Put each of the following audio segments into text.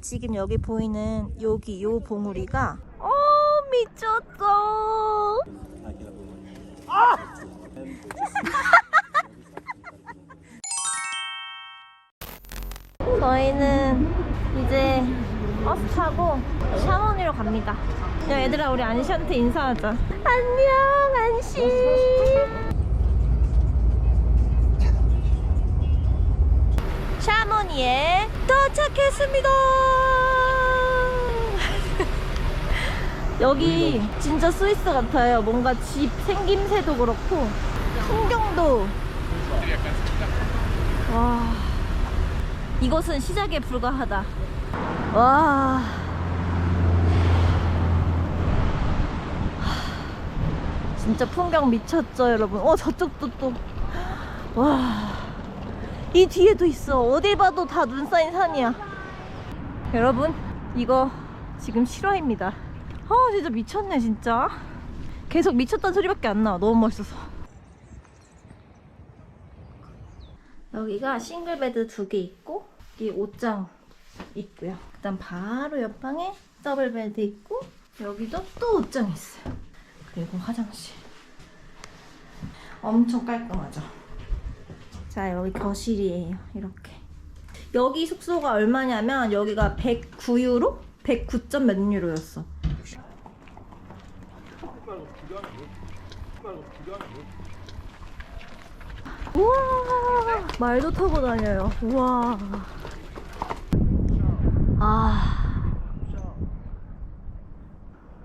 지금 여기 보이는 여기 요 봉우리가 어 미쳤어. 저희는 이제 버스 타고 샤머니로 갑니다. 야 얘들아 우리 안시한테 인사하자. 안녕 안시. 샤머니에 도착했습니다. 여기 진짜 스위스 같아요. 뭔가 집 생김새도 그렇고 풍경도 와 이것은 시작에 불과하다. 와 진짜 풍경 미쳤죠 여러분. 어 저쪽도 또 와. 이 뒤에도 있어. 어딜 봐도 다 눈 쌓인 산이야. 여러분, 이거 지금 실화입니다. 아, 진짜 미쳤네, 진짜. 계속 미쳤다는 소리밖에 안 나와. 너무 멋있어서. 여기가 싱글베드 두 개 있고, 여기 옷장 있고요. 그 다음 바로 옆방에 더블베드 있고, 여기도 또 옷장 있어요. 그리고 화장실. 엄청 깔끔하죠. 자 여기 거실이에요. 이렇게. 여기 숙소가 얼마냐면 여기가 109유로? 109점 몇 유로였어. 우와 말도 타고 다녀요. 우와. 아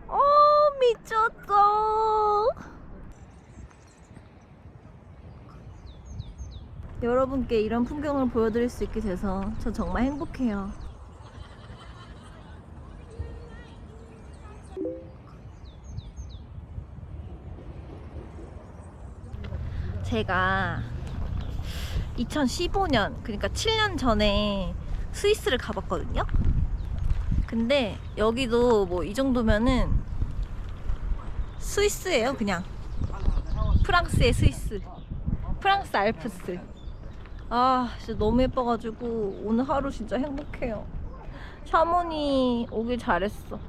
어, 미쳤어. 여러분께 이런 풍경을 보여드릴 수 있게 돼서 저 정말 행복해요. 제가 2015년, 그러니까 7년 전에 스위스를 가봤거든요. 근데 여기도 뭐 이 정도면은 스위스예요, 그냥. 프랑스의 스위스. 프랑스 알프스. 아, 진짜 너무 예뻐가지고 오늘 하루 진짜 행복해요. 샤모니 오길 잘했어.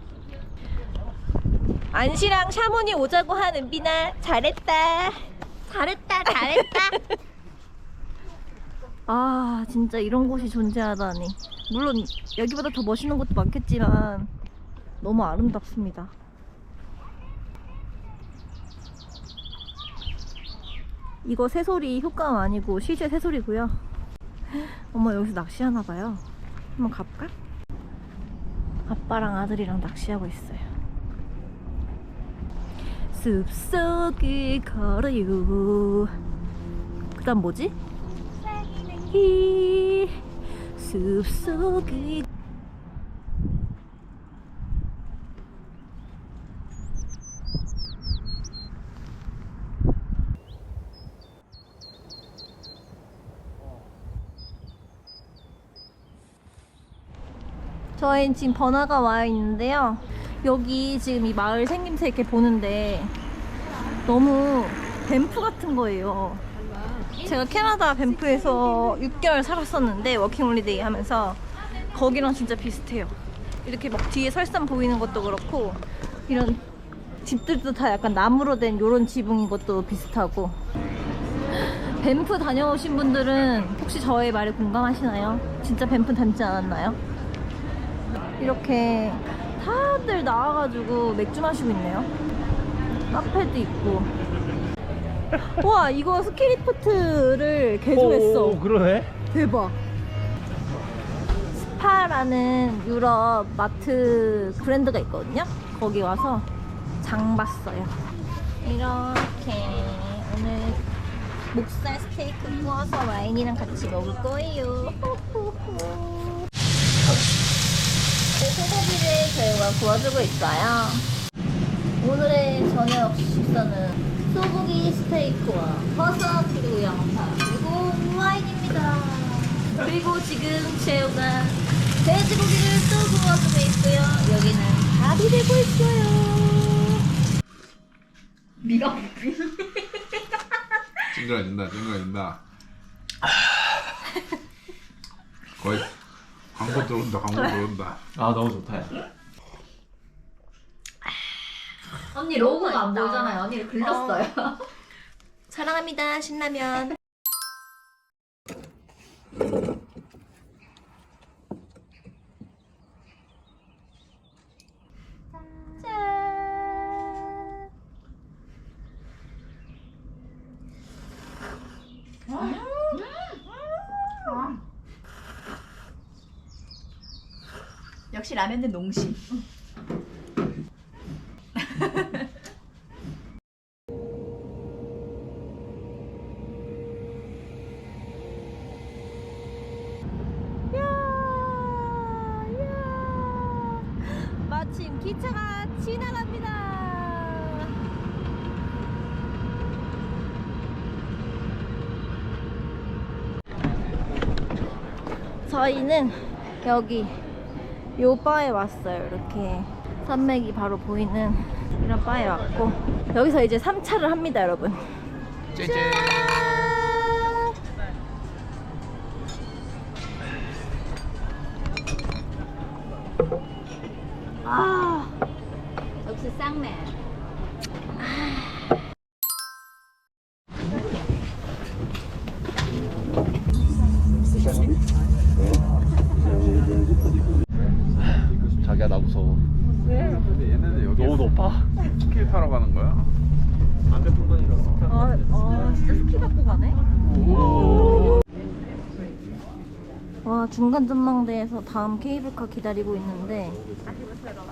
안시랑 샤모니 오자고 한 은비나 잘했다. 잘했다, 잘했다. 아, 진짜 이런 곳이 존재하다니. 물론 여기보다 더 멋있는 곳도 많겠지만 너무 아름답습니다. 이거 새소리 효과음 아니고 실제 새소리고요. 어머 여기서 낚시하나 봐요. 한번 가볼까? 아빠랑 아들이랑 낚시하고 있어요. 숲속을 걸어요. 그 다음 뭐지? 이 숲속을 저희는 지금 번화가 와 있는데요. 여기 지금 이 마을 생김새 이렇게 보는데 너무 뱀프 같은 거예요. 제가 캐나다 뱀프에서 6개월 살았었는데 워킹홀리데이 하면서 거기랑 진짜 비슷해요. 이렇게 막 뒤에 설산 보이는 것도 그렇고 이런 집들도 다 약간 나무로 된 이런 지붕인 것도 비슷하고 뱀프 다녀오신 분들은 혹시 저의 말에 공감하시나요? 진짜 뱀프 닮지 않았나요? 이렇게 다들 나와가지고 맥주 마시고 있네요. 카페도 있고. 와 이거 스키리포트를 개조했어. 오, 그러네. 대박. 스파라는 유럽 마트 브랜드가 있거든요. 거기 와서 장 봤어요. 이렇게 오늘 목살 스테이크 구워서 와인이랑 같이 먹을 거예요. 네, 소고기를 저희가 구워주고 있어요. 오늘의 저녁 식사는 소고기 스테이크와 버섯 그리고 양파 그리고 와인입니다. 그리고 지금 재우가 돼지고기를 또 구워주고 있고요. 여기는 밥이 되고 있어요. 네가 찡그러진다 찡그러진다 거의 광고 들어온다 광고 들어온다 아 너무 좋다. 언니 로고가 안 보이잖아요. 언니를 글렀어요. 사랑합니다 신라면. 짠. 역시 라면은 농심. 야, 야. 마침 기차가 지나갑니다. 저희는 여기 요 바에 왔어요. 이렇게 산맥이 바로 보이는 이런 바에 왔고 여기서 이제 3차를 합니다, 여러분. 째째 아. 역시 쌍맨. 자 중간 전망대에서 다음 케이블카 기다리고 있는데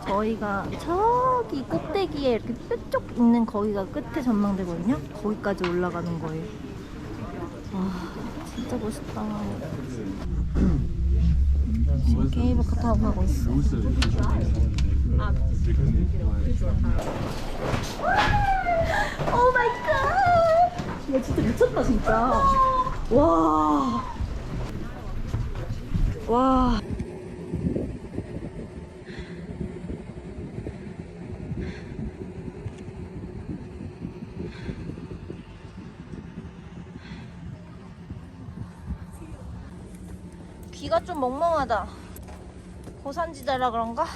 저희가 저기 꼭대기에 이렇게 뾰족 있는 거기가 끝에 전망대거든요? 거기까지 올라가는 거예요 와 진짜 멋있다 지금 케이블카 타고 가고 있어 오 마이 갓! 야 진짜 미쳤다 진짜. 와. 와. 귀가 좀 멍멍하다. 고산지대라 그런가?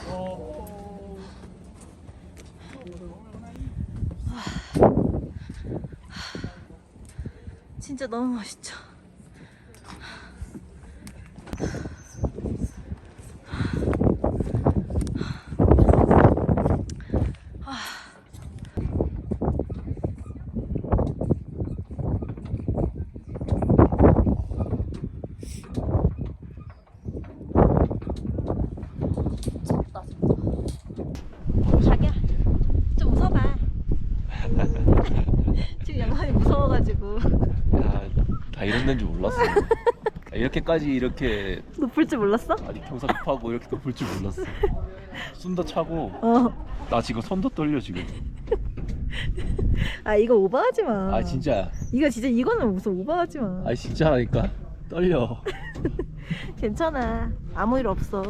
진짜 너무 멋있죠. 미쳤다 진짜. 자기야 좀 웃어봐. 지금 양반이 무서워가지고. 야, 데인 줄 몰랐어. 야, 이렇게까지 이렇게 높을 줄 몰랐어? 아니 경사 급하고 이렇게 높을 줄 몰랐어. 숨도 차고 어. 나 지금 손도 떨려 지금. 아 이거 오버하지 마. 아 진짜. 이거 진짜 이거는 무슨 오버하지 마. 아 진짜라니까 떨려. 괜찮아. 아무 일 없어.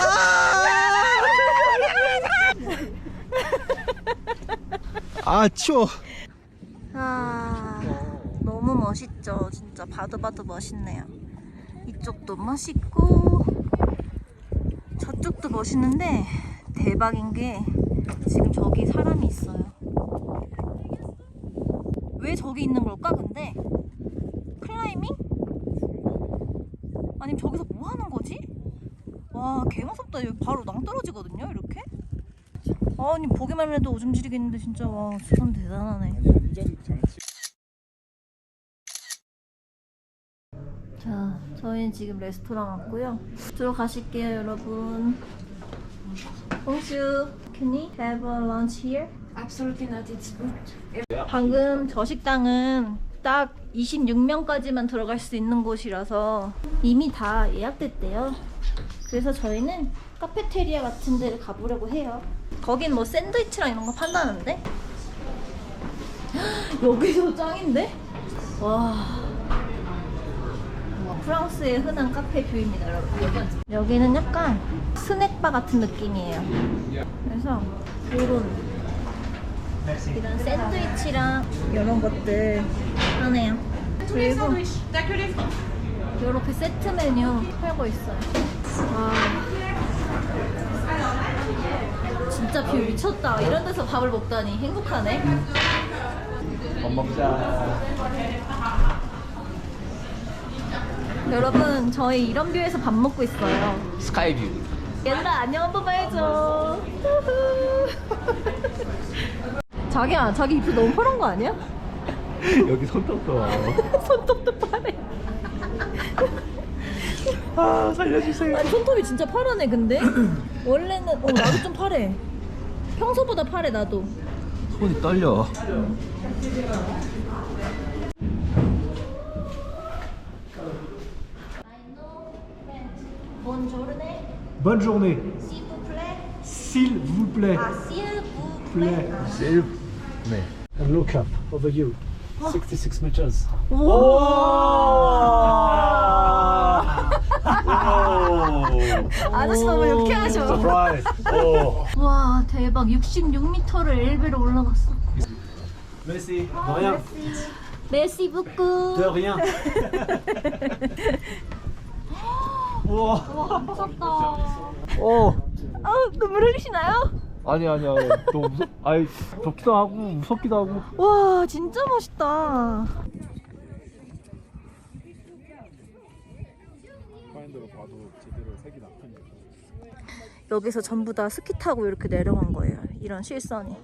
아 추워. 아 너무 멋있죠. 진짜 봐도 봐도 멋있네요. 이쪽도 멋있고 저쪽도 멋있는데 대박인 게 지금 저기 사람이 있어요. 왜 저기 있는 걸까 근데? 클라이밍? 아니면 저기서 뭐 하는 거지? 와 개무섭다 여기 바로 낭떠러지거든요 이렇게? 아니 보기만 해도 오줌 지리겠는데 진짜 와 수선 대단하네 자 저희는 지금 레스토랑 왔고요 들어가실게요 여러분 홍슈 Can we have a lunch here? Absolutely not. It's good. 방금 저 식당은 딱 26명까지만 들어갈 수 있는 곳이라서 이미 다 예약됐대요. 그래서 저희는 카페테리아 같은 데를 가보려고 해요. 거긴 뭐 샌드위치랑 이런 거 판다는데? 여기서 짱인데? 와. 프랑스의 흔한 카페 뷰입니다, 여러분. 여기는 약간 스낵바 같은 느낌이에요. 그래서 이런 이런 샌드위치랑 이런 것들 하네요. 그리고 이렇게 세트 메뉴 팔고 있어요. 와. 진짜 뷰 미쳤다. 이런 데서 밥을 먹다니 행복하네. 밥 먹자. 여러분, 저희 이런 뷰에서 밥 먹고 있어요. 스카이뷰. 옛날 안녕 한 번만 해줘. 후후. 자기야, 자기 입술 너무 파란 거 아니야? 여기 손톱도. 손톱도 파래. 아 살려주세요. 아니 손톱이 진짜 파라네 근데 원래는 어 나도 좀 파래 평소보다 파래 나도 손이 떨려. Bonne journée. 시부플레 S'il vous plaît. 아 시부플레 plaît. 셀. 네. And look up over you. 66 meters. 아저씨 너무 유쾌하셔 Surprise. 와 대박 66m를 엘베로 올라갔어 Merci. De rien. 메시 부꾸 De rien. Oh. 와 무섭다 어. 아 눈물 흘리시나요? 아니 아니 아니. 너무 무섭. 아이 좋기도 하고 무섭기도 하고. 와 진짜 멋있다 여기서 전부 다 스키 타고 이렇게 내려간 거예요 이런 실선이.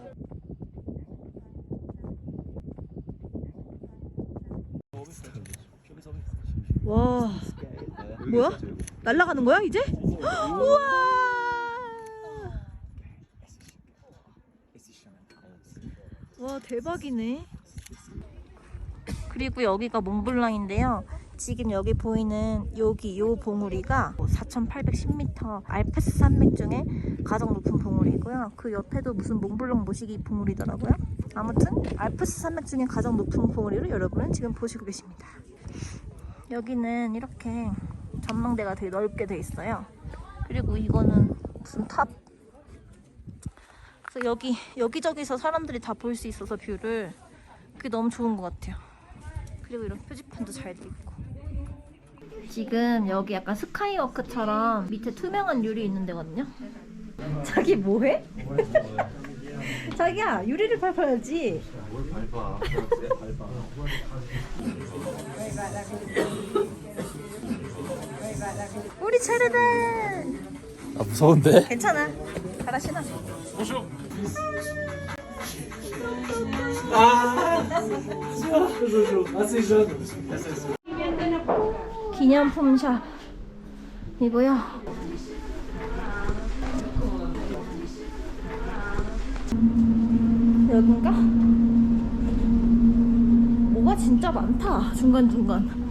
와. 뭐야? 날아가는 거야 이제? 우와! 와 대박이네. 그리고 여기가 몽블랑인데요 지금 여기 보이는 여기 요 봉우리가 4,810m 알프스 산맥 중에 가장 높은 봉우리고요. 그 옆에도 무슨 몽블랑 모시기 봉우리더라고요. 아무튼 알프스 산맥 중에 가장 높은 봉우리를 여러분은 지금 보시고 계십니다. 여기는 이렇게 전망대가 되게 넓게 돼 있어요. 그리고 이거는 무슨 탑? 그래서 여기 여기저기서 사람들이 다 볼 수 있어서 뷰를 그게 너무 좋은 것 같아요. 그리고 이런 표지판도 잘 돼 있고. 지금 여기 약간 스카이워크처럼 밑에 투명한 유리 있는 데거든요. 자기 뭐해? 자기야 유리를 밟아야지. 밟아. 우리 차례다. 아 무서운데? 괜찮아. 가라 신어. 기념품 샵 이고요. 여긴가? 뭐가 진짜 많다 중간 중간.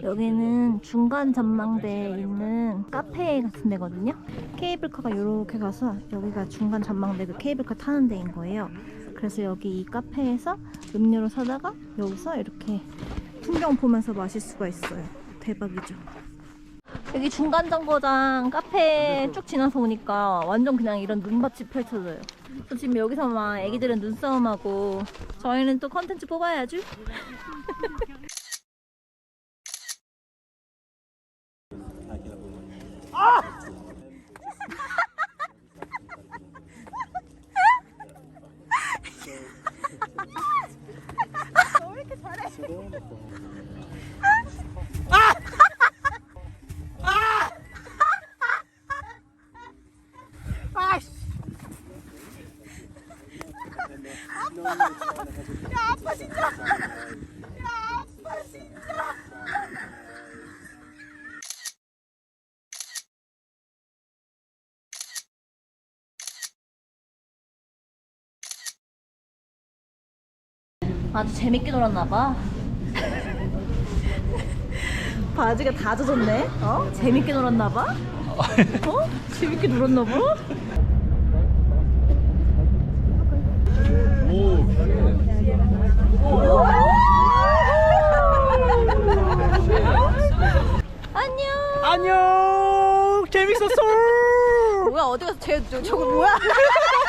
여기는 중간 전망대에 있는 카페 같은 데거든요. 케이블카가 이렇게 가서 여기가 중간 전망대 그 케이블카 타는 데인 거예요. 그래서 여기 이 카페에서 음료를 사다가 여기서 이렇게 풍경 보면서 마실 수가 있어요. 대박이죠. 여기 중간 정거장 카페 쭉 지나서 오니까 완전 그냥 이런 눈밭이 펼쳐져요. 또 지금 여기서 막 애기들은 눈싸움하고 저희는 또 컨텐츠 뽑아야죠. 너왜 이렇게 잘해? 아주 재밌게 놀았나 봐. 바지가 다 젖었네. 어? 재밌게 놀았나 봐. 어? 재밌게 놀았나 봐. 아 안녕 재밌었어 뭐야 어디 가서 쟤 저, 저거 뭐야?